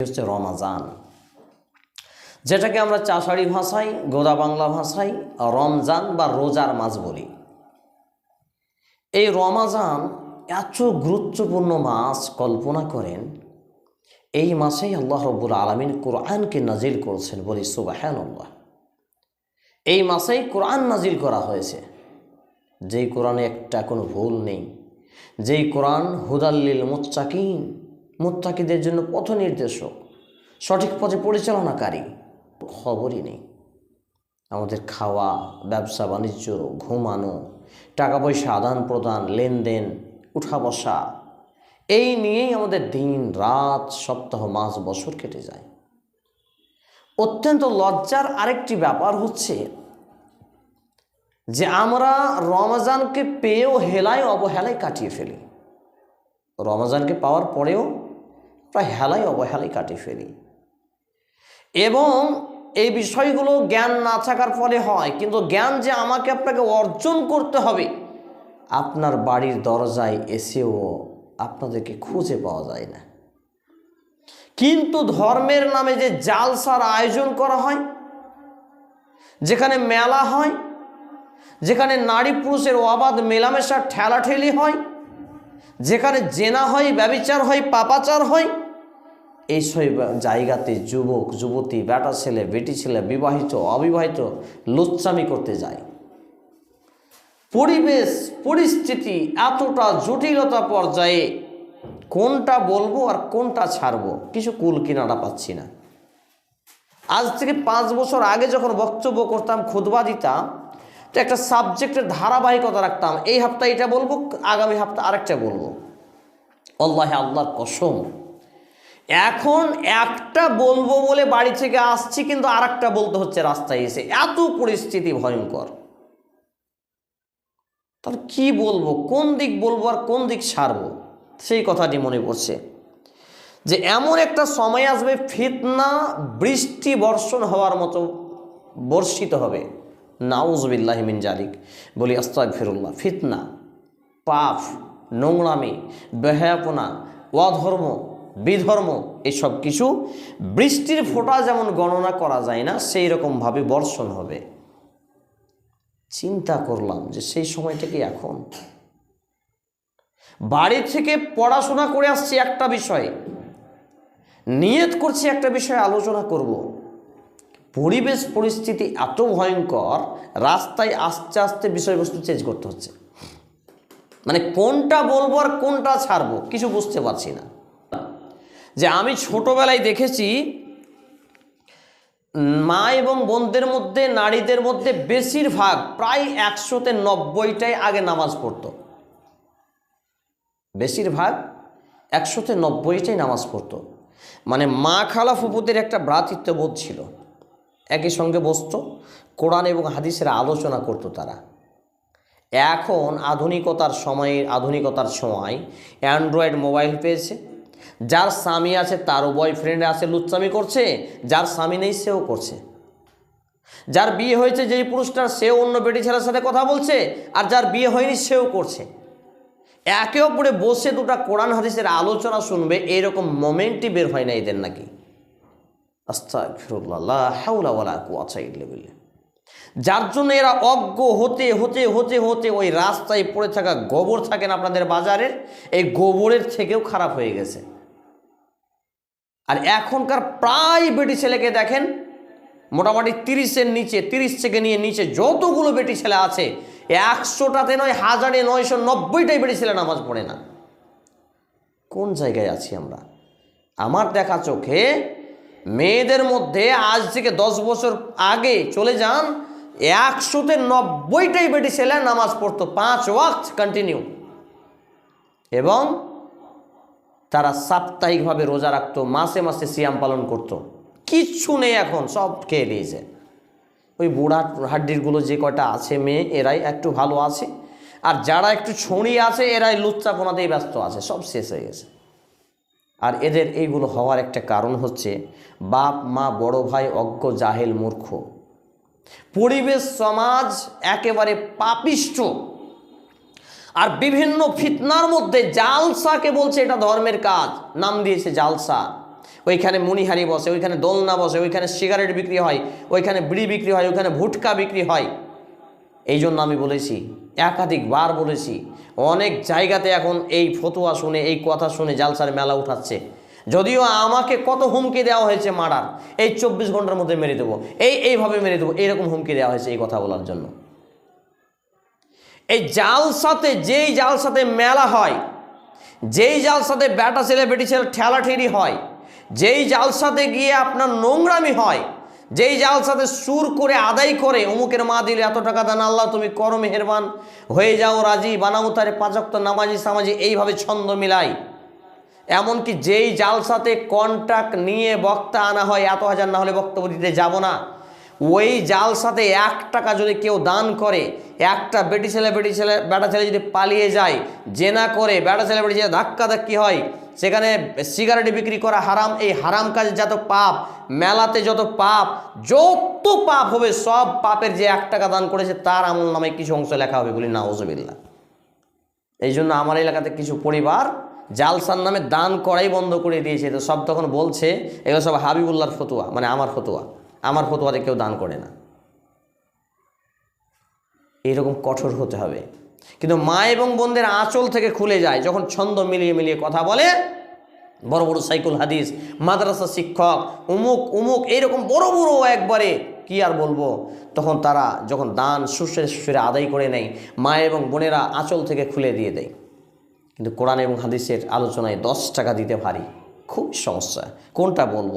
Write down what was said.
হচ্ছে রমাজান। যেটাকে আমরা চাষাড়ি ভাষায়, গোদা বাংলা ভাষায় রমজান বা রোজার মাস বলি। এই রমাজান এত গুরুত্বপূর্ণ মাস কল্পনা করেন, এই মাসেই আল্লাহ রব্বুল আলমিন কোরআনকে নাজিল করেছেন বলি সুবাহান আল্লাহ এই মাসেই কোরআন নাজিল করা হয়েছে। যেই কোরআনে একটা কোনো ভুল নেই, যেই কোরআন হুদাল্লিল মুত্তাকিন মুত্তাকিদের জন্য পথ নির্দেশক, সঠিক পথে পরিচালনাকারী। খবরই নেই। আমাদের খাওয়া, ব্যবসা, বাণিজ্য, ঘুমানো টাকা পয়সা আদান প্রদান লেনদেন উঠা বসা এই নিয়েই আমাদের দিন, রাত, সপ্তাহ, মাস, বছর কেটে যায়। অত্যন্ত লজ্জার আরেকটি ব্যাপার হচ্ছে যে আমরা রমজানকে পেয়েও হেলায় অবহেলায় কাটিয়ে ফেলি। রমজানকে পাওয়ার পরেও প্রায় হেলায় অবহেলায় কাটিয়ে ফেলি। এবং এই বিষয়গুলো জ্ঞান না থাকার ফলে হয়, কিন্তু জ্ঞান যে আমাকে আপনাকে অর্জন করতে হবে, আপনার বাড়ির দরজায় এসেও আপনাদেরকে খুঁজে পাওয়া যায় না। কিন্তু ধর্মের নামে যে জালসার আয়োজন করা হয়, যেখানে মেলা হয়, যেখানে নারী পুরুষের অবাধ মেলামেশার ঠেলাঠেলি হয় যেখানে জেনা হয়, ব্যবিচার হয়, পাপাচার হয় এইসব জায়গাতে যুবক, যুবতী, বেটা ছেলে, বেটি ছেলে, বিবাহিত, অবিবাহিত লুচ্চামি করতে যায়। পরিবেশ, পরিস্থিতি এতটা জটিলতা পর্যায়ে কোনটা বলব আর কোনটা ছাড়বো? কিছু কুল কিনারা পাচ্ছি না। আজ থেকে পাঁচ বছর আগে যখন বক্তব্য করতাম খুদবা দিতাম তো একটা সাবজেক্টের ধারাবাহিকতা রাখতাম এই হপ্তাহ এটা বলব, আগামী হপ্তাহ আরেকটা বলব। আল্লাহ আল্লাহর কসম। এখন একটা বলব বলে বাড়ি থেকে আসছি, কিন্তু আর বলতে হচ্ছে রাস্তায় এসে। এত পরিস্থিতি ভয়ঙ্কর। তার কি বলব? কোন দিক বলব আর কোন দিক সারবো? সেই কথাটি মনে পড়ছে। যে এমন একটা সময় আসবে, ফিতনা, বৃষ্টি, বর্ষণ হওয়ার মতো বর্ষিত হবে। নাউজবিল্লাহ জালিক। বলি আস্তাক ফিরুল্লাহ ফিতনা, পাপ, নোংরামি, বেহায়াপনা, অধর্ম, বিধর্ম, এসব কিছু বৃষ্টির ফোঁটা যেমন গণনা করা যায় না, সেই রকমভাবে বর্ষণ হবে। চিন্তা করলাম যে সেই সময়টা এখন? বাড়ি থেকে পড়াশোনা করে আসছি একটা বিষয়ে, নিয়ত করছি একটা বিষয়ে আলোচনা করব। পরিবেশ পরিস্থিতি এত ভয়ঙ্কর, রাস্তায় আস্তে আস্তে বিষয়বস্তু চেঞ্জ করতে হচ্ছে। মানে কোনটা বলব আর কোনটা ছাড়বো কিছু বুঝতে পারছি না। যে আমি ছোটবেলায় দেখেছি, মা এবং বোনদের মধ্যে, নারীদের মধ্যে বেশিরভাগ প্রায় একশোতে নব্বইটাই আগে নামাজ পড়তো। বেশিরভাগ একশোতে নব্বইটাই নামাজ পড়তো। মানে মা খালা ফুপুদের একটা ভ্রাতৃত্ববোধ ছিল। একই সঙ্গে বসতো। কোরআন এবং হাদিসের আলোচনা করতো তারা। এখন আধুনিকতার সময়ে, আধুনিকতার সময় অ্যান্ড্রয়েড মোবাইল পেয়েছে। যার স্বামী আছে, তারও বয়ফ্রেন্ড আছে, লুচ্চামি করছে। যার স্বামী নেই, সেও করছে। যার বিয়ে হয়েছে, যেই পুরুষটার, সেও অন্য বেটি ছেলের সাথে কথা বলছে। আর যার বিয়ে হয়নি, সেও করছে। একে অপরে বসে দুটা কোরআন, হাদিসের আলোচনা শুনবে, এইরকম মোমেন্টই বের হয় না এদের নাকি। যার জন্য এরা অজ্ঞ হতে হতে হতে হতে ওই রাস্তায় পড়ে থাকা গোবর থাকেন আপনাদের বাজারের, এই গোবরের থেকেও খারাপ হয়ে গেছে। আর এখনকার প্রায় বেটি ছেলেকে দেখেন, মোটামুটি তিরিশের নিচে, তিরিশ থেকে নিয়ে নিচে যতগুলো বেটি ছেলে আছে, একশোটাতে নয়, হাজারে নয়শো নব্বইটাই বেটি ছেলে নামাজ পড়ে না। কোন জায়গায় আছি আমরা? আমার দেখা চোখে মেয়েদের মধ্যে আজ থেকে দশ বছর আগে চলে যান একশোতে নব্বইটাই বেটি ছেলে নামাজ পড়তো, পাঁচ ওয়াক্ত কন্টিনিউ এবং তারা সাপ্তাহিকভাবে রোজা রাখতো, মাসে মাসে সিয়াম পালন করতো। কিচ্ছু নেই এখন, সব খেয়ে দিয়েছে। ওই বুড়া হাড্ডিরগুলো যে কয়টা আছে মেয়ে, এরাই একটু ভালো আছে। আর যারা একটু ছড়িয়ে আছে, এরাই লুচ্চাপনাতেই ব্যস্ত আছে, সব শেষ হয়ে গেছে। আর এদের এইগুলো হওয়ার একটা কারণ হচ্ছে বাপ, মা, বড় ভাই, অজ্ঞ, জাহেল, মূর্খ। পরিবেশ, সমাজ একেবারে পাপিষ্ট। আর বিভিন্ন ফিতনার মধ্যে জালসাকে বলছে এটা ধর্মের কাজ। নাম দিয়েছে জালসা। ওইখানে মণিহারি বসে, ওইখানে দোলনা বসে, ওইখানে সিগারেট বিক্রি হয়, ওইখানে বিড়ি বিক্রি হয়, ওইখানে ভুটকা বিক্রি হয়। এই জন্য আমি বলেছি, একাধিকবার বলেছি, অনেক জায়গাতে এখন এই ফতোয়া শুনে, এই কথা শুনে জালসার মেলা উঠাচ্ছে। যদিও আমাকে কত হুমকি দেওয়া হয়েছে মারার, এই চব্বিশ ঘণ্টার মধ্যে মেরে দেবো, এই এইভাবে মেরে দেবো, এইরকম হুমকি দেওয়া হয়েছে এই কথা বলার জন্য। এই জালসাতে, যেই জালসাতে মেলা হয়, যেই জালসাতে ব্যাটা ছেলে বেটি ছেলে ঠেলাঠেলি হয়, যেই জালসাতে গিয়ে আপনার নোংরামি হয় যেই জালসাতে সুর করে আদায় করে, অমুকের মা দিলে এত টাকা দান, আল্লাহ তুমি করো, মেহেরবান। হয়ে যাও, রাজি বানাও তারে পাঁচক্ত নামাজি সামাজি, এইভাবে ছন্দ মিলাই। এমনকি যেই জালসাতে কন্ট্রাক্ট নিয়ে বক্তা আনা হয়, এত হাজার না হলে বক্তব্য দিতে যাব না। ওই জালসাতে এক টাকা যদি কেউ দান করে, একটা বেটি ছেলে বেটি ছেলে, বেটা ছেলে যদি পালিয়ে যায়, জেনা করে, বেটা ছেলে, বেটি ছেলে ধাক্কা ধাক্কি হয় সেখানে সিগারেট বিক্রি করা হারাম, এই হারাম কাজে যত পাপ, মেলাতে যত পাপ যত পাপ হবে, সব পাপের যে এক টাকা দান করেছে, তার আমল নামে কিছু অংশ লেখা হবে, বলি না ওজবিল্লা এই জন্য আমার এলাকাতে কিছু পরিবার জালসার নামে দান করাই বন্ধ করে দিয়েছে, তো সব তখন বলছে, এগুলো সব হাবিবুল্লাহর ফতুয়া মানে আমার ফতুয়া, আমার ফতুয়াতে কেউ দান করে না। এরকম কঠোর হতে হবে। কিন্তু মা এবং বোনদের আঁচল থেকে খুলে যায় যখন ছন্দ মিলিয়ে মিলিয়ে কথা বলে। বড় বড় সাইকুল হাদিস, মাদ্রাসা শিক্ষক, উমুক উমুক, এইরকম বড় বড় একবারে কি আর বলব? তখন তারা যখন দান সুসের সুসেরে আদায় করে নেয়, মা এবং বোনেরা আঁচল থেকে খুলে দিয়ে দেয়। কিন্তু কোরআন এবং হাদিসের আলোচনায় দশ টাকা দিতে পারি খুব সমস্যা। কোনটা বলব?